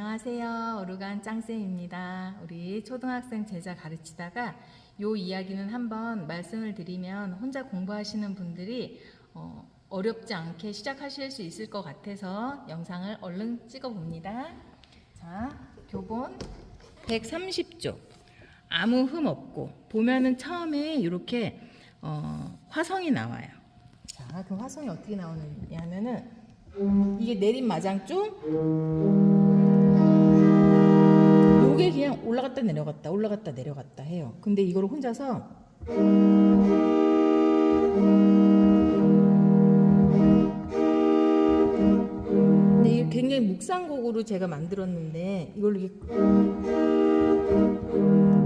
안녕하세요. 오르간 짱쌤입니다. 우리 초등학생 제자 가르치다가 요 이야기는 한번 말씀을 드리면 혼자 공부하시는 분들이 어, 어렵지 않게 시작하실 수 있을 것 같아서 영상을 얼른 찍어 봅니다. 자, 교본 130쪽. 아무 흠 없고 보면은 처음에 이렇게 어, 화성이 나와요. 자, 그 화성이 어떻게 나오느냐면은 이게 내린 마장쪽 올라갔다 내려갔다 올라갔다 내려갔다 해요. 근데 이거를 혼자서 근데 이게 굉장히 묵상곡으로 제가 만들었는데 이걸 이렇게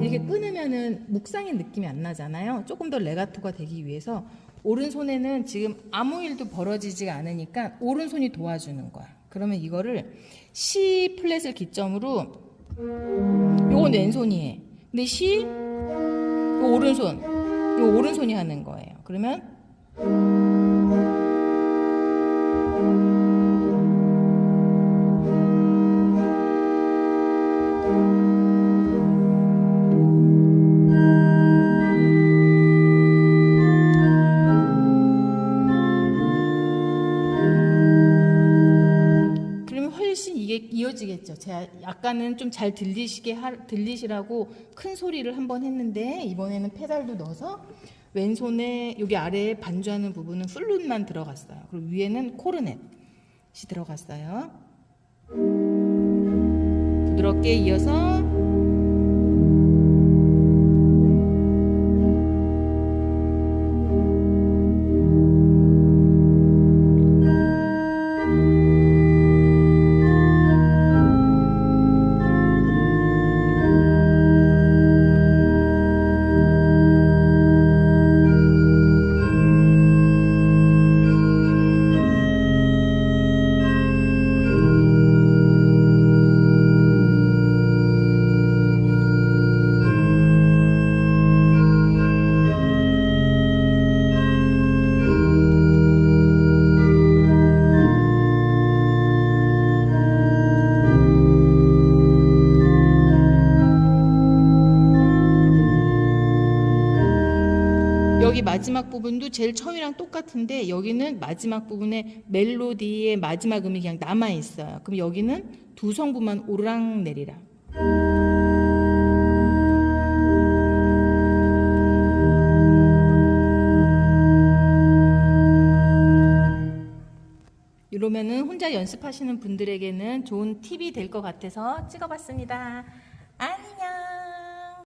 이렇게 끊으면은 묵상의 느낌이 안 나잖아요. 조금 더 레가토가 되기 위해서 오른손에는 지금 아무 일도 벌어지지가 않으니까 오른손이 도와주는 거야. 그러면 이거를 C 플랫을 기점으로 요건 왼손이 해. 근데 C 요 오른손 요 오른손이 하는 거예요. 그러면 이어지겠죠. 제가 약간은 좀 잘 들리시게 하, 들리시라고 큰 소리를 한번 했는데 이번에는 페달도 넣어서 왼손에 여기 아래에 반주하는 부분은 플룻만 들어갔어요. 그리고 위에는 코르넷이 들어갔어요. 부드럽게 이어서 여기 마지막 부분도 제일 처음이랑 똑같은데 여기는 마지막 부분에 멜로디의 마지막 음이 그냥 남아 있어요. 그럼 여기는 두 성부만 오르락 내리락. 이러면은 혼자 연습하시는 분들에게는 좋은 팁이 될 것 같아서 찍어봤습니다.